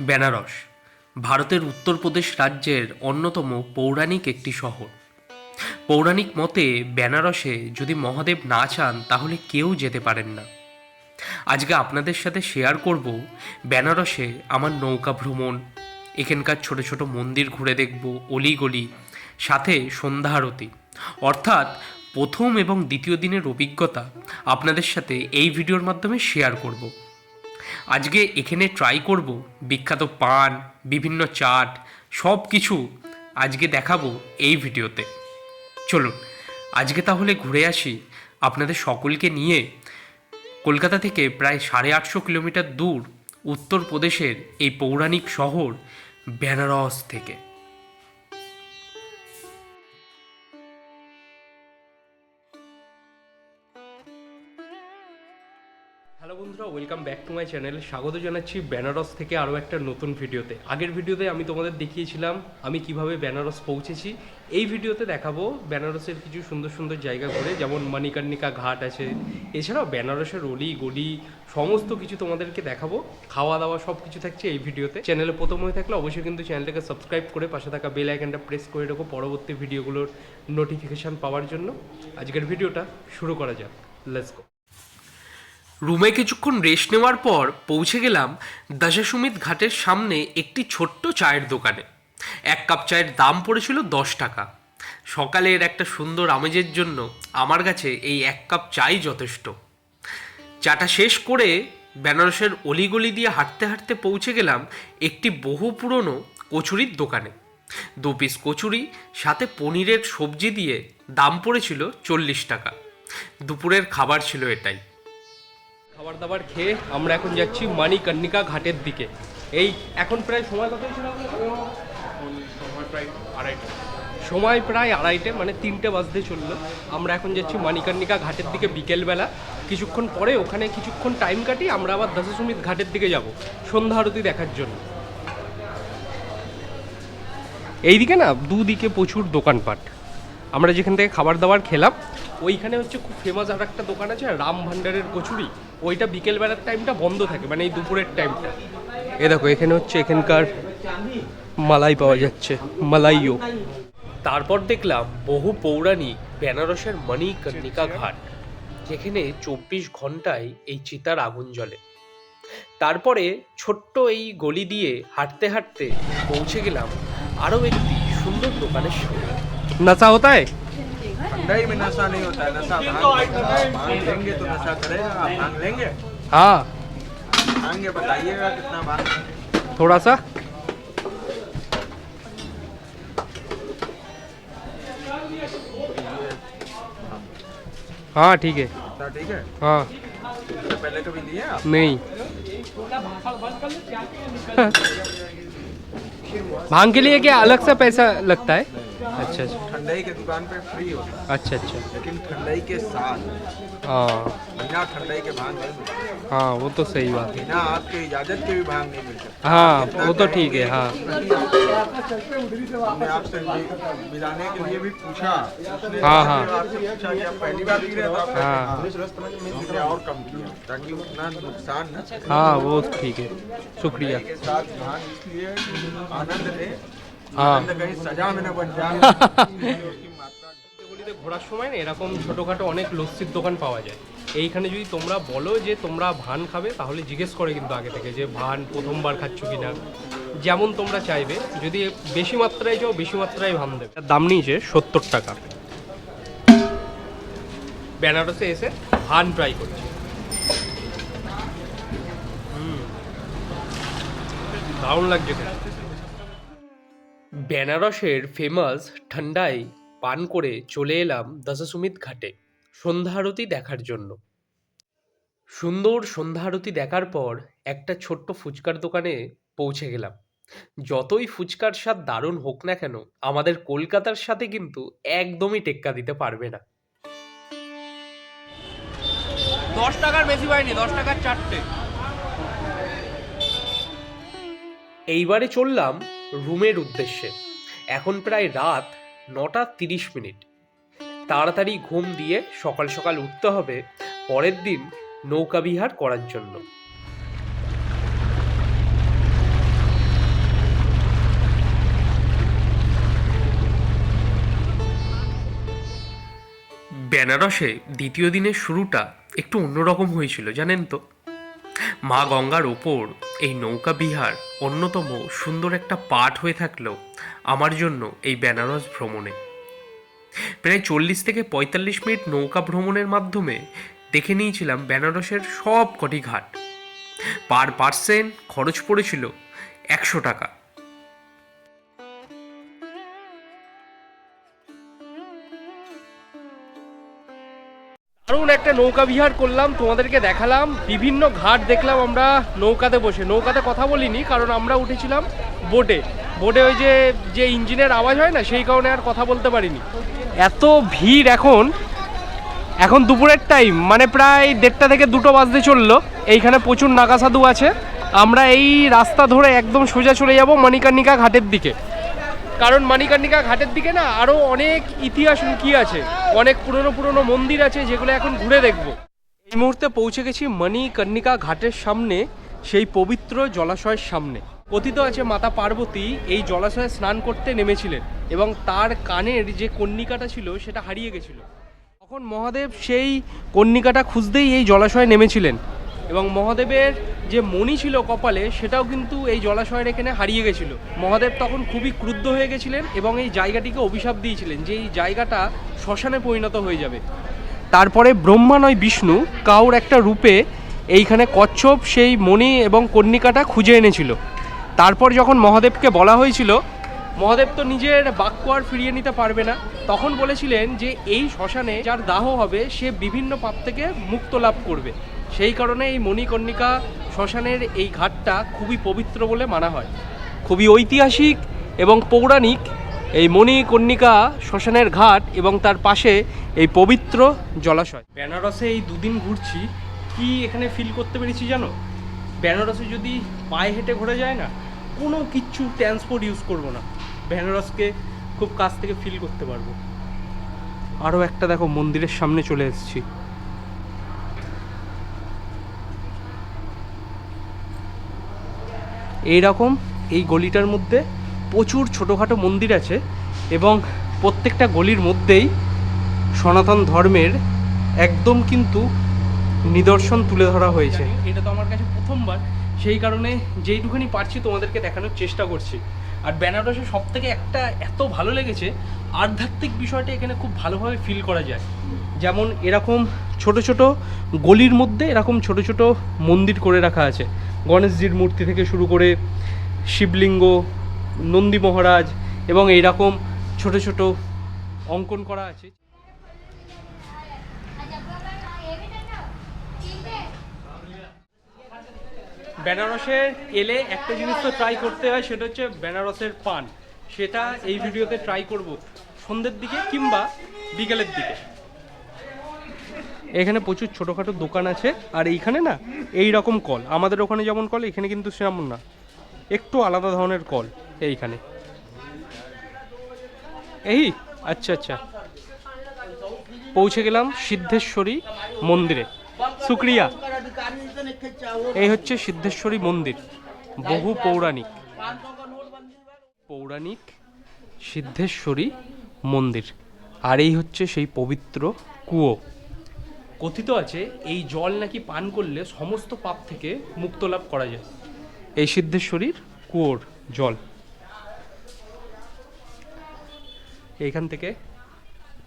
বেনারস, ভারতের উত্তরপ্রদেশ রাজ্যের অন্যতম পৌরাণিক একটি শহর। পৌরাণিক মতে, বেনারসে যদি মহাদেব না চান, তাহলে কেউ যেতে পারেন না। আজকে আপনাদের সাথে শেয়ার করব, বেনারসে আমার নৌকা ভ্রমণ, এখানকার ছোট ছোট মন্দির ঘুরে দেখব, অলিগলি, সাথে সন্ধ্যা আরতি। অর্থাৎ প্রথম এবং দ্বিতীয় দিনের অভিজ্ঞতা আপনাদের সাথে এই ভিডিওর মাধ্যমে শেয়ার করব। আজকে এখানে ট্রাই করব বিখ্যাত পান, বিভিন্ন চাট সব কিছু আজকে দেখাবো এই ভিডিওতে। চলুন, আজকে তাহলে ঘুরে আসি আপনাদের সকলকে নিয়ে। কলকাতা থেকে প্রায় সাড়ে আটশো কিলোমিটার দূর উত্তরপ্রদেশের এই পৌরাণিক শহর বেনারস থেকে। হ্যালো বন্ধুরা welcome back to my channel স্বাগত জানাচ্ছি বেনারস থেকে আরও একটা নতুন ভিডিওতে। আগের ভিডিওতে আমি তোমাদের দেখিয়েছিলাম আমি কীভাবে বেনারস পৌঁছেছি। এই ভিডিওতে দেখাবো বেনারসের কিছু সুন্দর সুন্দর জায়গা ঘুরে, যেমন মণিকর্ণিকা ঘাট আছে। এছাড়াও বেনারসের অলি, গলি, সমস্ত কিছু তোমাদেরকে দেখাবো। খাওয়া দাওয়া সব কিছু থাকছে এই ভিডিওতে। চ্যানেলে প্রথম হয়ে থাকলে অবশ্যই কিন্তু চ্যানেলটাকে সাবস্ক্রাইব করে পাশে থাকা বেল আইকনটা প্রেস করে রাখো পরবর্তী ভিডিওগুলোর নোটিফিকেশান পাওয়ার জন্য। আজকের ভিডিওটা শুরু করা যাক। লেটস গো রুমে কিছুক্ষণ রেস্ট নেওয়ার পর পৌঁছে গেলাম দশাসুমিত ঘাটের সামনে একটি ছোট্ট চায়ের দোকানে। এক কাপ চায়ের দাম পড়েছিল দশ টাকা। সকালের একটা সুন্দর আমেজের জন্য আমার কাছে এই এক কাপ চাই যথেষ্ট। চাটা শেষ করে বেনারসের অলিগলি দিয়ে হাঁটতে হাঁটতে পৌঁছে গেলাম একটি বহু পুরনো কচুরির দোকানে। দু পিস কচুরি, সাথে পনিরের সবজি দিয়ে দাম পড়েছিল চল্লিশ টাকা। দুপুরের খাবার ছিল এটাই। খাবার দাবার খেয়ে আমরা এখন যাচ্ছি মানিকর্ণিকা ঘাটের দিকে। এই এখন প্রায় সময় কত সময় প্রায় আড়াইটা। সময় প্রায় আড়াইটে মানে তিনটে বাজতে চলল। আমরা এখন যাচ্ছি মানিকর্ণিকা ঘাটের দিকে বিকেলবেলা। কিছুক্ষণ পরে ওখানে কিছুক্ষণ টাইম কাটি আমরা আবার দশাসমিত ঘাটের দিকে যাব সন্ধ্যা আরতি দেখার জন্য। এইদিকে না দুদিকে প্রচুর দোকানপাট। আমরা যেখান থেকে খাবার দাবার খেলাম, ওইখানে হচ্ছে খুব ফেমাস আর একটা দোকান আছে, রাম ভান্ডারের কচুরি। ওইটা বিকেলবেলার টাইমটা বন্ধ থাকে মানে এই দুপুরের টাইমটা এ দেখো, এখানে হচ্ছে এখানকার মালাই পাওয়া যাচ্ছে, মালাইও। তারপর দেখলাম বহু পৌরাণিক বেনারসের মণিকর্ণিকা ঘাট, যেখানে চব্বিশ ঘন্টায় এই চিতার আগুন জ্বলে। তারপরে ছোট্ট এই গলি দিয়ে হাঁটতে হাঁটতে পৌঁছে গেলাম আরও একটি সুন্দর দোকানের সামনে। नशा होता है? में नशा नहीं होता है नशा भाँग लेंगे तो नशा करेगा भाँग लेंगे। हाँ। बताइएगा कितना भाँग थोड़ा सा। हाँ ठीक है। ठीक है? हाँ। तो पहले कभी लिए आप? नहीं। भाँग के लिए क्या अलग सा पैसा लगता है? अच्छा अच्छा। ठंडाई के दुकान पे फ्री होता अच्छा अच्छा। लेकिन ठंडाई के साथ हाँ। बिना ठंडाई के भाँग नहीं हाँ वो तो सही बात है। बिना आपके इजाज़त के भी भाँग नहीं मिल सकता हाँ वो तो ठीक है हाँ। हमने आपसे मिलाने के लिए भी पूछा। हाँ, हाँ। कि आप पहली बार पी रहे हो तो हाँ। और कम किया ताकि उतना नुकसान न। हाँ वो ठीक है। शुक्रिया। के साथ भाँग इसलिए आनंद ले हाँ आनंद कहीं सजा में न बन जाए उसकी मात्रा গলিতে ঘোরার সময় না এরকম ছোটোখাটো অনেক লস্যির দোকান পাওয়া যায় এইখানে যদি তোমরা বলো যে তোমরা ভান খাবে তাহলে জিজ্ঞেস করে কিন্তু আগে থেকে যে ভান প্রথমবার খাচ্ছ কিনা যেমন তোমরা চাইবে যদি বেশি মাত্রায় যাও বেশি মাত্রায় ভান দেবে তার দাম নিয়েছে সত্তর টাকা বেনারসে এসে ভান ট্রাই করছি হুম, দারুণ লাগছে খেতে। বেনারসের ফেমাস ঠান্ডায় পান করে চলে এলাম দশাসুমিত ঘাটে সন্ধ্যা আরতি দেখার জন্য। সুন্দর সন্ধ্যা আরতি দেখার পর একটা ছোট্ট ফুচকার দোকানে পৌঁছে গেলাম। যতই ফুচকার স্বাদ দারুণ হোক না কেন আমাদের কলকাতার সাথে কিন্তু একদমই টেক্কা দিতে পারবে না। দশ টাকার বেশি পাইনি দশ টাকার চারটে। এইবারে চললাম রুমের উদ্দেশ্যে। এখন প্রায় রাত নটা তিরিশ মিনিট। তাড়াতাড়ি ঘুম দিয়ে সকাল সকাল উঠতে হবে পরের দিন নৌকাবিহার করার জন্য। বেনারসে দ্বিতীয় দিনের শুরুটা একটু অন্যরকম হয়েছিল, জানেন তো? মা গঙ্গার ওপর এই নৌকা বিহার অন্যতম সুন্দর একটা পাঠ হয়ে থাকল আমার জন্য এই বেনারস ভ্রমণে। প্রায় চল্লিশ থেকে পঁয়তাল্লিশ মিনিট নৌকা ভ্রমণের মাধ্যমে দেখে নিয়েছিলাম বেনারসের সব কটি ঘাট। পার পার্সেন্ট খরচ পড়েছিল একশো টাকা। দারুণ একটা নৌকা বিহার করলাম, তোমাদেরকে দেখালাম, বিভিন্ন ঘাট দেখলাম আমরা নৌকাতে বসে। নৌকাতে কথা বলিনি, কারণ আমরা উঠেছিলাম বোটে। বোটে ওই যে যে ইঞ্জিনের আওয়াজ হয় না, সেই কারণে আর কথা বলতে পারিনি। এত ভিড় এখন এখন দুপুরের টাইম মানে প্রায় দেড়টা থেকে দুটো বাজতে চলল, এইখানে প্রচুর নাগা সাধু আছে। আমরা এই রাস্তা ধরে একদম সোজা চলে যাব মণিকর্ণিকা ঘাটের দিকে। কারণ মানিকর্ণিকা ঘাটের দিকে না আরও অনেক ইতিহাস লুকিয়ে আছে। অনেক পুরনো পুরনো মন্দির আছে যেগুলো এখন ঘুরে দেখব। এই মুহূর্তে পৌঁছে গেছি মণিকর্ণিকা ঘাটের সামনে, সেই পবিত্র জলাশয়ের সামনে। কথিত আছে মাতা পার্বতী এই জলাশয়ে স্নান করতে নেমেছিলেন এবং তার কানের যে কন্যিকাটা ছিল সেটা হারিয়ে গেছিল। তখন মহাদেব সেই কন্যিকাটা খুঁজতেই এই জলাশয়ে নেমেছিলেন। এবং মহাদেবের যে মণি ছিল কপালে, সেটাও কিন্তু এই জলাশয়ের এখানে হারিয়ে গেছিল। মহাদেব তখন খুবই ক্রুদ্ধ হয়ে গেছিলেন এবং এই জায়গাটিকে অভিশাপ দিয়েছিলেন যে এই জায়গাটা শ্মশানে পরিণত হয়ে যাবে। তারপরে ব্রহ্মা নয় বিষ্ণু কাউর একটা রূপে এইখানে কচ্ছপ, সেই মণি এবং কন্যিকাটা খুঁজে এনেছিল। তারপর যখন মহাদেবকে বলা হয়েছিল, মহাদেব তো নিজের বাক্য আর ফিরিয়ে নিতে পারবে না, তখন বলেছিলেন যে এই শ্মশানে যার দাহ হবে, সে বিভিন্ন পাপ থেকে মুক্ত লাভ করবে। সেই কারণে এই মণিকর্ণিকা শ্মশানের এই ঘাটটা খুবই পবিত্র বলে মানা হয়। খুবই ঐতিহাসিক এবং পৌরাণিক এই মণিকর্ণিকা শ্মশানের ঘাট এবং তার পাশে এই পবিত্র জলাশয়। বেনারসে এই দুদিন ঘুরছি, কি এখানে ফিল করতে পেরেছি জানো? বেনারসে যদি পায়ে হেঁটে ঘোরা যায় না, কোনো কিচ্ছু ট্রান্সপোর্ট ইউজ করব না। বেনারসকে খুব কাছ থেকে ফিল করতে পারব। আরও একটা দেখো মন্দিরের সামনে চলে এসেছি। এইরকম এই গলিটার মধ্যে প্রচুর ছোটোখাটো মন্দির আছে এবং প্রত্যেকটা গলির মধ্যেই সনাতন ধর্মের একদম কিন্তু নিদর্শন তুলে ধরা হয়েছে। এটা তো আমার কাছে প্রথমবার। সেই কারণে যেইটুখানি পারছি তোমাদেরকে দেখানোর চেষ্টা করছি। আর বেনারসে সব থেকে একটা এত ভালো লেগেছে, আধ্যাত্মিক বিষয়টা এখানে খুব ভালোভাবে ফিল করা যায়। যেমন এরকম ছোট ছোট গলির মধ্যে এরকম ছোট ছোট মন্দির করে রাখা আছে। গণেশজির মূর্তি থেকে শুরু করে শিবলিঙ্গ, নন্দী মহারাজ এবং এইরকম ছোট ছোট অঙ্কন করা আছে। বেনারসে এলে একটা জিনিস তো ট্রাই করতে হয়, সেটা হচ্ছে বেনারসের পান। সেটা এই ভিডিওতে ট্রাই করব। সন্ধ্যের দিকে কিংবা বিকেলের দিকে। এখানে প্রচুর ছোটোখাটো দোকান আছে, আর এইখানে না এই রকম কল আমাদের ওখানে যেমন কল এখানে কিন্তু সেরকম না। একটু আলাদা ধরনের কল এইখানে। এই আচ্ছা আচ্ছা। পৌঁছে গেলাম সিদ্ধেশ্বরী মন্দিরে। শুক্রিয়া এই হচ্ছে সিদ্ধেশ্বরী মন্দির, বহু পৌরাণিক। পৌরাণিক সিদ্ধেশ্বরী মন্দির, আর এই হচ্ছে সেই পবিত্র কুয়ো। কথিত আছে, এই জল নাকি পান করলে সমস্ত পাপ থেকে মুক্ত লাভ করা যায়। এই সিদ্ধেশ্বরীর কুয়োর জল। এইখান থেকে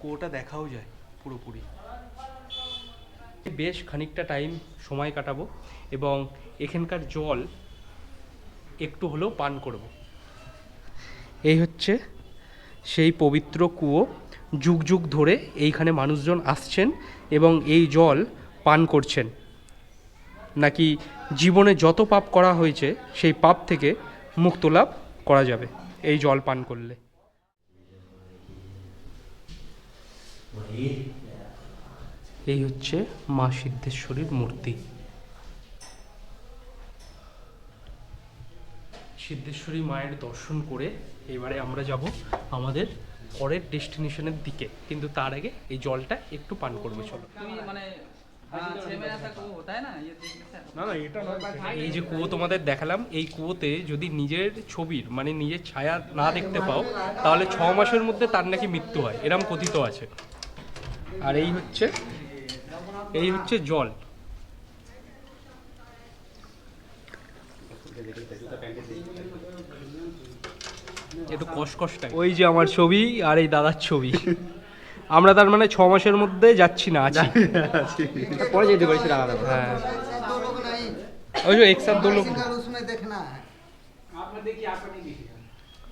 কুয়োটা দেখাও যায় পুরোপুরি। বেশ খানিকটা টাইম সময় কাটাবো এবং এখানকার জল একটু হলেও পান করব। এই হচ্ছে সেই পবিত্র কুয়ো, যুগ যুগ ধরে এইখানে মানুষজন আসছেন এবং এই জল পান করছেন। নাকি জীবনে যত পাপ করা হয়েছে, সেই পাপ থেকে মুক্ত লাভ করা যাবে এই জল পান করলে। এই হচ্ছে মা সিদ্ধেশ্বরীর মূর্তি। সিদ্ধেশ্বরী মায়ের দর্শন করে এবারে আমরা যাব আমাদের পরের ডেস্টিনেশনের দিকে। কিন্তু তার আগে এই জলটা একটু পান করবে চলো। এই যে কুয়ো তোমাদের দেখালাম এই কুয়োতে যদি নিজের ছবির মানে নিজের ছায়া না দেখতে পাও তাহলে ছ মাসের মধ্যে তার নাকি মৃত্যু হয়। এরম কথিত আছে। আর এই হচ্ছে এই হচ্ছে জল। একটু কসকসটা ওই যে আমার ছবি আর এই দাদার ছবি। আমরা তার মানে ছ মাসের মধ্যে যাচ্ছি না আছি। পরে যেতে পারি সেটা আলাদা হ্যাঁ। ওই যে এক সাথ দু লোক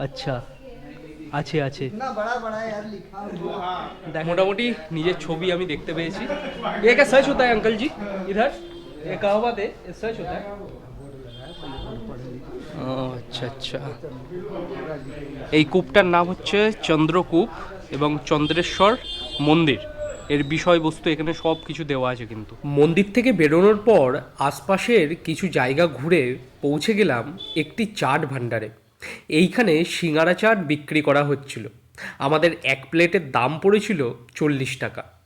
আচ্ছা। আছে আছে इतना बड़ा बड़ा यार लिखा हुआ দেখ মোটামুটি নিজের ছবি আমি দেখতে পেয়েছি ये क्या सच होता है अंकल जी इधर ये कहावत है ये सच होता है ও, আচ্ছা আচ্ছা এই কূপটার নাম হচ্ছে চন্দ্রকূপ এবং চন্দ্রেশ্বর মন্দির এর বিষয়বস্তু এখানে সব কিছু দেওয়া আছে কিন্তু মন্দির থেকে বেরোনোর পর আশপাশের কিছু জায়গা ঘুরে পৌঁছে গেলাম একটি চাট ভাণ্ডারে এইখানে সিঙ্গারা চাট বিক্রি করা হচ্ছিল। আমাদের এক প্লেটের দাম পড়েছিল চল্লিশ টাকা।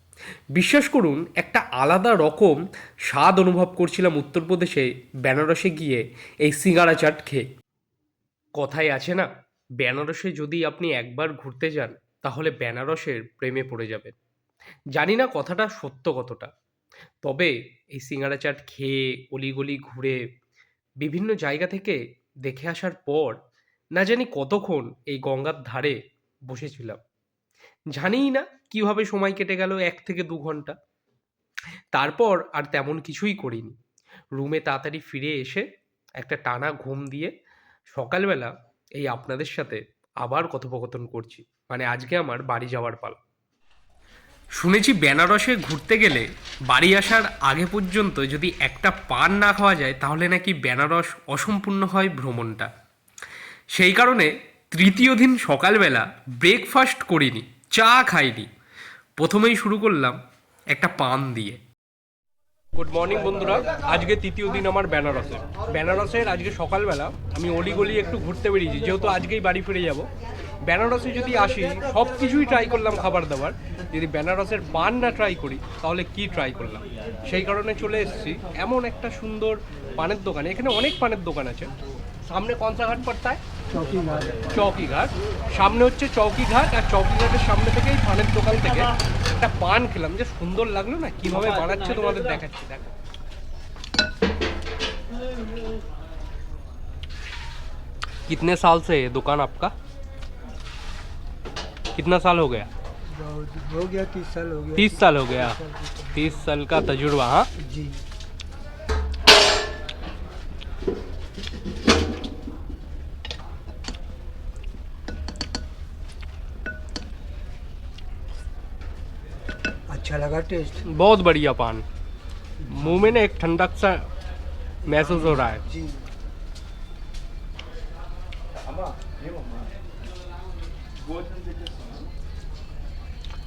বিশ্বাস করুন, একটা আলাদা রকম স্বাদ অনুভব করছিলাম উত্তরপ্রদেশে বেনারসে গিয়ে এই সিঙ্গারা চাট খেয়ে। কথায় আছে না, বেনারসে যদি আপনি একবার ঘুরতে যান, তাহলে বেনারসের প্রেমে পড়ে যাবেন। জানি না কথাটা সত্য কতটা। তবে এই সিঙ্গারা চাট খেয়ে, অলিগলি ঘুরে, বিভিন্ন জায়গা থেকে দেখে আসার পর না জানি কতক্ষণ এই গঙ্গার ধারে বসেছিলাম। জানিই না কীভাবে সময় কেটে গেল এক থেকে দু ঘণ্টা। তারপর আর তেমন কিছুই করিনি। রুমে তাড়াতাড়ি ফিরে এসে একটা টানা ঘুম দিয়ে সকালবেলা এই আপনাদের সাথে আবার কথোপকথন করছি। মানে আজকে আমার বাড়ি যাওয়ার পালা। শুনেছি বেনারসে ঘুরতে গেলে বাড়ি আসার আগে পর্যন্ত যদি একটা পান না খাওয়া যায়, তাহলে নাকি বেনারস অসম্পূর্ণ হয় ভ্রমণটা। সেই কারণে তৃতীয় দিন সকালবেলা ব্রেকফাস্ট করিনি, চা খাইনি। প্রথমেই শুরু করলাম একটা পান দিয়ে। গুড মর্নিং বন্ধুরা। আজকে তৃতীয় দিন আমার বেনারসে। বেনারসের আজকে সকালবেলা আমি অলিগলি একটু ঘুরতে বেরিয়েছি, যেহেতু আজকেই বাড়ি ফিরে যাব। বেনারসে যদি আসি, সব কিছুই ট্রাই করলাম খাবার দাবার। যদি বেনারসের পান না ট্রাই করি, তাহলে কি ট্রাই করলাম? সেই কারণে চলে এসেছি। এমন একটা সুন্দর পানের দোকানে, এখানে অনেক পানের দোকান আছে। সামনে কনসা ঘাট পড়তা चौकी घाट চৌকি ঘাট সামনে হচ্ছে চৌকি ঘাট আর চৌকি ঘাটের সামনে থেকেই পানের দোকান থেকে একটা পান খেলাম যে সুন্দর লাগলো না কিভাবে বানাচ্ছে তোমাদের দেখাচ্ছি দেখো कितने साल से है दुकान आपका कितना साल हो गया हो गया तीस साल हो गया तीस साल हो गया तीस साल का तजुर्बा हाँ जी टेस्ट बहुत बढ़िया पान। मुँह में ना एक ठंडक सा महसूस हो रहा है। जी।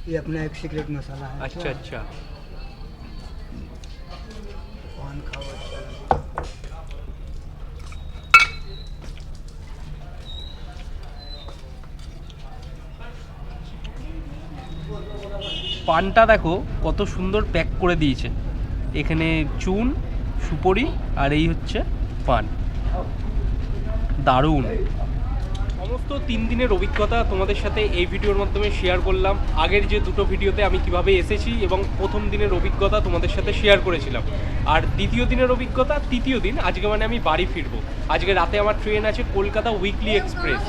ये अपना एक सीक्रेट मसाला है। अच्छा अच्छा। पान खाओ। পানটা দেখো, কত সুন্দর প্যাক করে দিয়েছে। এখানে চুন, সুপরি, আর এই হচ্ছে পান। দারুণ। সমস্ত তিন দিনের অভিজ্ঞতা তোমাদের সাথে এই ভিডিওর মাধ্যমে শেয়ার করলাম। আগের যে দুটো ভিডিওতে আমি কীভাবে এসেছি এবং প্রথম দিনের অভিজ্ঞতা তোমাদের সাথে শেয়ার করেছিলাম। আর দ্বিতীয় দিনের অভিজ্ঞতা, তৃতীয় দিন, আজকে মানে আমি বাড়ি ফিরবো। আজকে রাতে আমার ট্রেন আছে কলকাতা উইকলি এক্সপ্রেস।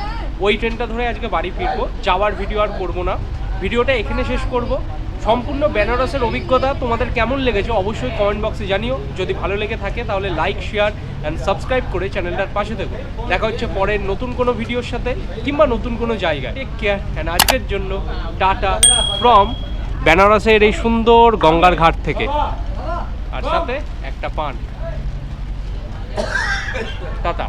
ওই ট্রেনটা ধরে আজকে বাড়ি ফিরবো। যাওয়ার ভিডিও আর করব না। ভিডিওটা এখানে শেষ করব। সম্পূর্ণ বেনারসের অভিজ্ঞতা তোমাদের কেমন লেগেছে অবশ্যই কমেন্ট বক্সে জানিও। যদি ভালো লেগে থাকে তাহলে লাইক শেয়ার অ্যান্ড সাবস্ক্রাইব করে চ্যানেলটার পাশে থেকো। দেখা হচ্ছে পরের নতুন কোনো ভিডিওর সাথে কিংবা নতুন কোনো জায়গায়। টেক কেয়ার অ্যান্ড আজকের জন্য টাটা ফ্রম বেনারসের এই সুন্দর গঙ্গার ঘাট থেকে। আর সাথে একটা পান। টাটা।